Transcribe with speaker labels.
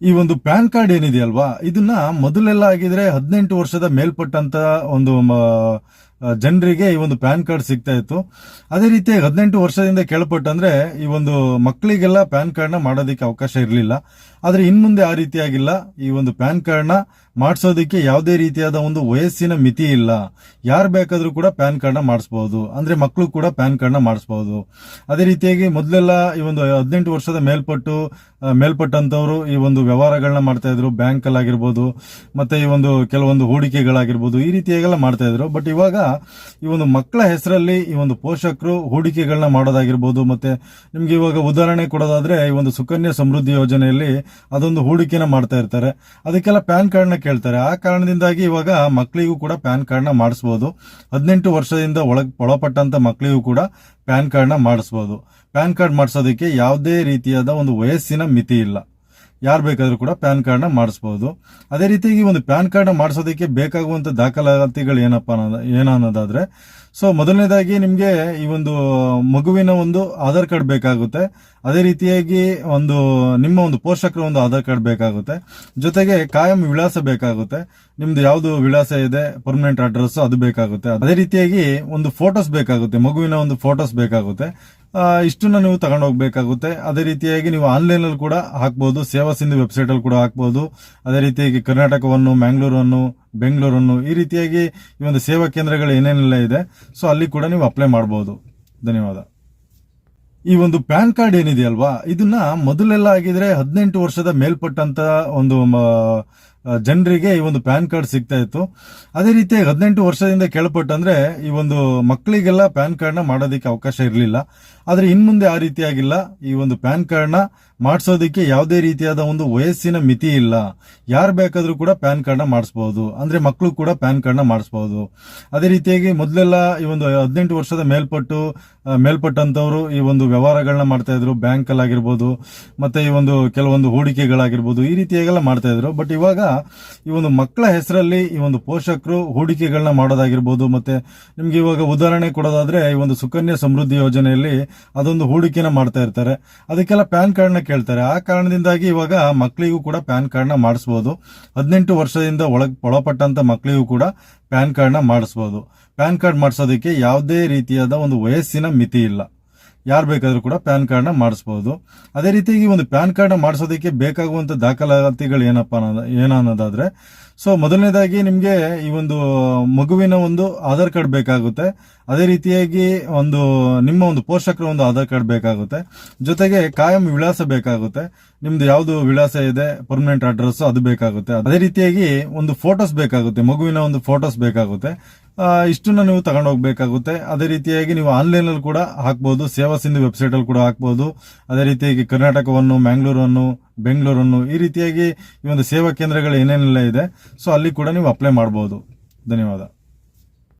Speaker 1: ಈ ಒಂದು PAN card ಏನಿದೆ ಅಲ್ವಾ ಇದನ್ನ ಮೊದಲೆಲ್ಲ ಆಗಿದ್ರೆ ಹದಿನೆಂಟು ವರ್ಷದ ಮೇಲ್ಪಟ್ಟಂತ ಒಂದು ಜನರಿಗೆ ಈ ಒಂದು ಪ್ಯಾನ್ ಕಾರ್ಡ್ ಸಿಗ್ತಾ ಇತ್ತು. ಅದೇ ರೀತಿ ಹದಿನೆಂಟು ವರ್ಷದಿಂದ ಕೆಳಪಟ್ಟಂದ್ರೆ ಈ ಒಂದು ಮಕ್ಕಳಿಗೆಲ್ಲ ಪ್ಯಾನ್ ಕಾರ್ಡ್ನ ಮಾಡೋದಕ್ಕೆ ಅವಕಾಶ ಇರಲಿಲ್ಲ. ಆದರೆ ಇನ್ಮುಂದೆ ಆ ರೀತಿಯಾಗಿಲ್ಲ. ಈ ಒಂದು ಪ್ಯಾನ್ ಕಾರ್ಡ್ನ ಮಾಡಿಸೋದಕ್ಕೆ ಯಾವುದೇ ರೀತಿಯಾದ ಒಂದು ವಯಸ್ಸಿನ ಮಿತಿ ಇಲ್ಲ. ಯಾರು ಬೇಕಾದರೂ ಕೂಡ ಪ್ಯಾನ್ ಕಾರ್ಡ್ನ ಮಾಡಿಸ್ಬೋದು. ಅಂದ್ರೆ ಮಕ್ಕಳು ಕೂಡ ಪ್ಯಾನ್ ಕಾರ್ಡ್ನ ಮಾಡಿಸ್ಬೋದು. ಅದೇ ರೀತಿಯಾಗಿ ಮೊದಲೆಲ್ಲ ಈ ಒಂದು ಹದಿನೆಂಟು ವರ್ಷದ ಮೇಲ್ಪಟ್ಟು ಮೇಲ್ಪಟ್ಟಂಥವರು ಈ ಒಂದು ವ್ಯವಹಾರಗಳನ್ನ ಮಾಡ್ತಾ ಇದ್ರು. ಬ್ಯಾಂಕ್ ಅಲ್ಲಿ ಆಗಿರ್ಬೋದು ಮತ್ತೆ ಈ ಒಂದು ಕೆಲವೊಂದು ಹೂಡಿಕೆಗಳಾಗಿರ್ಬೋದು, ಈ ರೀತಿಯಾಗೆಲ್ಲ ಮಾಡ್ತಾ ಇದ್ರು. ಬಟ್ ಇವಾಗ ಈ ಒಂದು ಮಕ್ಕಳ ಹೆಸರಲ್ಲಿ ಈ ಒಂದು ಪೋಷಕರು ಹೂಡಿಕೆಗಳನ್ನ ಮಾಡೋದಾಗಿರ್ಬೋದು, ಮತ್ತೆ ನಿಮ್ಗೆ ಇವಾಗ ಉದಾಹರಣೆ ಕೊಡೋದಾದ್ರೆ ಈ ಒಂದು ಸುಕನ್ಯಾ ಸಮೃದ್ಧಿ ಯೋಜನೆಯಲ್ಲಿ ಅದೊಂದು ಹೂಡಿಕೆನ ಮಾಡ್ತಾ ಇರ್ತಾರೆ. ಅದಕ್ಕೆಲ್ಲ ಪ್ಯಾನ್ ಕಾರ್ಡ್ನ ಕೇಳ್ತಾರೆ. ಆ ಕಾರಣದಿಂದಾಗಿ ಇವಾಗ ಮಕ್ಕಳಿಗೂ ಕೂಡ ಪ್ಯಾನ್ ಕಾರ್ಡ್ನ ಮಾಡಿಸ್ಬೋದು. ಹದಿನೆಂಟು ವರ್ಷದಿಂದ ಒಳ ಒಳಪಟ್ಟಂತ ಮಕ್ಕಳಿಗೂ ಕೂಡ ಪ್ಯಾನ್ ಕಾರ್ಡ್ನ ಮಾಡಿಸ್ಬೋದು. ಪ್ಯಾನ್ ಕಾರ್ಡ್ ಮಾಡಿಸೋದಕ್ಕೆ ಯಾವುದೇ ರೀತಿಯಾದ ಒಂದು ವಯಸ್ಸಿನ ಮಿತಿ ಇಲ್ಲ. ಯಾರು ಬೇಕಾದರೂ ಕೂಡ ಪ್ಯಾನ್ ಕಾರ್ಡ್ನ ಮಾಡಿಸ್ಬೋದು. ಅದೇ ರೀತಿಯಾಗಿ ಒಂದು ಪ್ಯಾನ್ ಕಾರ್ಡ್ನ ಮಾಡಿಸೋದಕ್ಕೆ ಬೇಕಾಗುವಂಥ ದಾಖಲಾತಿಗಳು ಏನಪ್ಪ ಅನ್ನೋದ ಏನನ್ನೋದಾದ್ರೆ ಸೊ ಮೊದಲನೇದಾಗಿ ನಿಮಗೆ ಈ ಒಂದು ಮಗುವಿನ ಒಂದು ಆಧಾರ್ ಕಾರ್ಡ್ ಬೇಕಾಗುತ್ತೆ. ಅದೇ ರೀತಿಯಾಗಿ ಒಂದು ನಿಮ್ಮ ಒಂದು ಪೋಷಕರ ಒಂದು ಆಧಾರ್ ಕಾರ್ಡ್ ಬೇಕಾಗುತ್ತೆ. ಜೊತೆಗೆ ಕಾಯಂ ವಿಳಾಸ ಬೇಕಾಗುತ್ತೆ. ನಿಮ್ದು ಯಾವುದು ವಿಳಾಸ ಇದೆ ಪರ್ಮನೆಂಟ್ ಅಡ್ರೆಸ್ ಅದು ಬೇಕಾಗುತ್ತೆ. ಅದೇ ರೀತಿಯಾಗಿ ಒಂದು ಫೋಟೋಸ್ ಬೇಕಾಗುತ್ತೆ, ಮಗುವಿನ ಒಂದು ಫೋಟೋಸ್ ಬೇಕಾಗುತ್ತೆ. ಇಷ್ಟನ್ನ ನೀವು ತಗೊಂಡು ಹೋಗ್ಬೇಕಾಗುತ್ತೆ. ಅದೇ ರೀತಿಯಾಗಿ ನೀವು ಆನ್ಲೈನ್ ಅಲ್ಲಿ ಕೂಡ ಹಾಕ್ಬೋದು. ಸೇವಾ ಸಿಂಧು ವೆಬ್ಸೈಟ್ ಅಲ್ಲಿ ಕೂಡ ಹಾಕ್ಬೋದು. ಅದೇ ರೀತಿಯಾಗಿ ಕರ್ನಾಟಕವನ್ನು ಮ್ಯಾಂಗ್ಳೂರನ್ನು ಬೆಂಗಳೂರನ್ನು ಈ ರೀತಿಯಾಗಿ ಈ ಒಂದು ಸೇವಾ ಕೇಂದ್ರಗಳು ಏನೇನೆಲ್ಲ ಇದೆ ಸೊ ಅಲ್ಲಿ ಕೂಡ ನೀವು ಅಪ್ಲೈ ಮಾಡಬಹುದು ಧನ್ಯವಾದ. ಈ ಒಂದು ಪ್ಯಾನ್ ಕಾರ್ಡ್ ಏನಿದೆಯಲ್ವಾ? ಇದನ್ನ ಮೊದಲೆಲ್ಲ ಆಗಿದ್ರೆ ಹದಿನೆಂಟು ವರ್ಷದ ಮೇಲ್ಪಟ್ಟಂತ ಒಂದು ಜನರಿಗೆ ಈ ಒಂದು ಪ್ಯಾನ್ ಕಾರ್ಡ್ ಸಿಗ್ತಾ ಇತ್ತು. ಅದೇ ರೀತಿ ಹದಿನೆಂಟು ವರ್ಷದಿಂದ ಕೇಳಪಟ್ಟಂದ್ರೆ ಈ ಒಂದು ಮಕ್ಕಳಿಗೆಲ್ಲ ಪ್ಯಾನ್ ಕಾರ್ಡ್ನ ಮಾಡೋದಕ್ಕೆ ಅವಕಾಶ ಇರಲಿಲ್ಲ. ಆದರೆ ಇನ್ಮುಂದೆ ಆ ರೀತಿಯಾಗಿಲ್ಲ. ಈ ಒಂದು ಪ್ಯಾನ್ ಕಾರ್ಡ್ನ ಮಾಡಿಸೋದಕ್ಕೆ ಯಾವುದೇ ರೀತಿಯಾದ ಒಂದು ವಯಸ್ಸಿನ ಮಿತಿ ಇಲ್ಲ. ಯಾರು ಬೇಕಾದರೂ ಕೂಡ ಪ್ಯಾನ್ ಕಾರ್ಡ್ನ ಮಾಡಿಸ್ಬೋದು. ಅಂದ್ರೆ ಮಕ್ಕಳು ಕೂಡ ಪ್ಯಾನ್ ಕಾರ್ಡ್ನ ಮಾಡಿಸ್ಬೋದು. ಅದೇ ರೀತಿಯಾಗಿ ಮೊದಲೆಲ್ಲ ಈ ಒಂದು ಹದಿನೆಂಟು ವರ್ಷದ ಮೇಲ್ಪಟ್ಟು ಮೇಲ್ಪಟ್ಟಂಥವರು ಈ ಒಂದು ವ್ಯವಹಾರಗಳನ್ನ ಮಾಡ್ತಾ ಇದ್ರು. ಬ್ಯಾಂಕ್ ಅಲ್ಲಿ ಆಗಿರ್ಬೋದು ಮತ್ತೆ ಈ ಒಂದು ಕೆಲವೊಂದು ಹೂಡಿಕೆಗಳಾಗಿರ್ಬೋದು, ಈ ರೀತಿಯಾಗೆಲ್ಲ ಮಾಡ್ತಾ ಇದ್ರು. ಬಟ್ ಇವಾಗ ಈ ಒಂದು ಮಕ್ಕಳ ಹೆಸರಲ್ಲಿ ಈ ಒಂದು ಪೋಷಕರು ಹೂಡಿಕೆಗಳನ್ನ ಮಾಡೋದಾಗಿರ್ಬೋದು, ಮತ್ತೆ ನಿಮ್ಗೆ ಇವಾಗ ಉದಾಹರಣೆ ಕೊಡೋದಾದ್ರೆ ಈ ಒಂದು ಸುಕನ್ಯಾ ಸಮೃದ್ಧಿ ಯೋಜನೆಯಲ್ಲಿ ಅದೊಂದು ಹೂಡಿಕೆನ ಮಾಡ್ತಾ ಇರ್ತಾರೆ. ಅದಕ್ಕೆಲ್ಲ ಪ್ಯಾನ್ ಕಾರ್ಡ್ನ ಕೇಳ್ತಾರೆ. ಆ ಕಾರಣದಿಂದಾಗಿ ಇವಾಗ ಮಕ್ಕಳಿಗೂ ಕೂಡ ಪ್ಯಾನ್ ಕಾರ್ಡ್ನ ಮಾಡಿಸ್ಬೋದು. ಹದಿನೆಂಟು ವರ್ಷದಿಂದ ಒಳಗ್ ಒಳಪಟ್ಟಂತ ಮಕ್ಕಳಿಗೂ ಕೂಡ ಪ್ಯಾನ್ ಕಾರ್ಡ್ನ ಮಾಡಿಸ್ಬೋದು. ಪ್ಯಾನ್ ಕಾರ್ಡ್ ಮಾಡಿಸೋದಕ್ಕೆ ಯಾವುದೇ ರೀತಿಯಾದ ಒಂದು ವಯಸ್ಸಿನ ಮಿತಿ ಇಲ್ಲ. ಯಾರು ಬೇಕಾದರೂ ಕೂಡ ಪ್ಯಾನ್ ಕಾರ್ಡ್ನ ಮಾಡಿಸ್ಬೋದು. ಅದೇ ರೀತಿಯಾಗಿ ಒಂದು ಪ್ಯಾನ್ ಕಾರ್ಡ್ನ ಮಾಡಿಸೋದಕ್ಕೆ ಬೇಕಾಗುವಂಥ ದಾಖಲಾತಿಗಳು ಏನಪ್ಪ ಅನ್ನೋದು ಏನನ್ನೋದಾದ್ರೆ ಸೊ ಮೊದಲನೇದಾಗಿ ನಿಮಗೆ ಈ ಒಂದು ಮಗುವಿನ ಒಂದು ಆಧಾರ್ ಕಾರ್ಡ್ ಬೇಕಾಗುತ್ತೆ. ಅದೇ ರೀತಿಯಾಗಿ ಒಂದು, ನಿಮ್ಮ ಒಂದು ಪೋಷಕರ ಒಂದು ಆಧಾರ್ ಕಾರ್ಡ್ ಬೇಕಾಗುತ್ತೆ. ಜೊತೆಗೆ ಕಾಯಂ ವಿಳಾಸ ಬೇಕಾಗುತ್ತೆ. ನಿಮ್ದು ಯಾವುದು ವಿಳಾಸ ಇದೆ, ಪರ್ಮನೆಂಟ್ ಅಡ್ರೆಸ್ ಅದು ಬೇಕಾಗುತ್ತೆ. ಅದೇ ರೀತಿಯಾಗಿ ಒಂದು ಫೋಟೋಸ್ ಬೇಕಾಗುತ್ತೆ. ಮಗುವಿನ ಒಂದು ಫೋಟೋಸ್ ಬೇಕಾಗುತ್ತೆ. ಇಷ್ಟನ್ನ ನೀವು ತಗೊಂಡು ಹೋಗ್ಬೇಕಾಗುತ್ತೆ ಅದೇ ರೀತಿಯಾಗಿ ನೀವು ಆನ್ಲೈನ್ ಅಲ್ಲಿ ಕೂಡ ಹಾಕ್ಬೋದು. ಸೇವಾ ಸಿಂಧು ವೆಬ್ಸೈಟ್ ಅಲ್ಲಿ ಕೂಡ ಹಾಕ್ಬೋದು. ಅದೇ ರೀತಿಯಾಗಿ ಕರ್ನಾಟಕವನ್ನು, ಮ್ಯಾಂಗ್ಳೂರನ್ನು ಬೆಂಗಳೂರನ್ನು ಈ ರೀತಿಯಾಗಿ ಈ ಒಂದು ಸೇವಾ ಕೇಂದ್ರಗಳು ಏನೇನೆಲ್ಲ ಇದೆ ಸೊ ಅಲ್ಲಿ ಕೂಡ ನೀವು ಅಪ್ಲೈ ಮಾಡ್ಬೋದು. ಧನ್ಯವಾದ.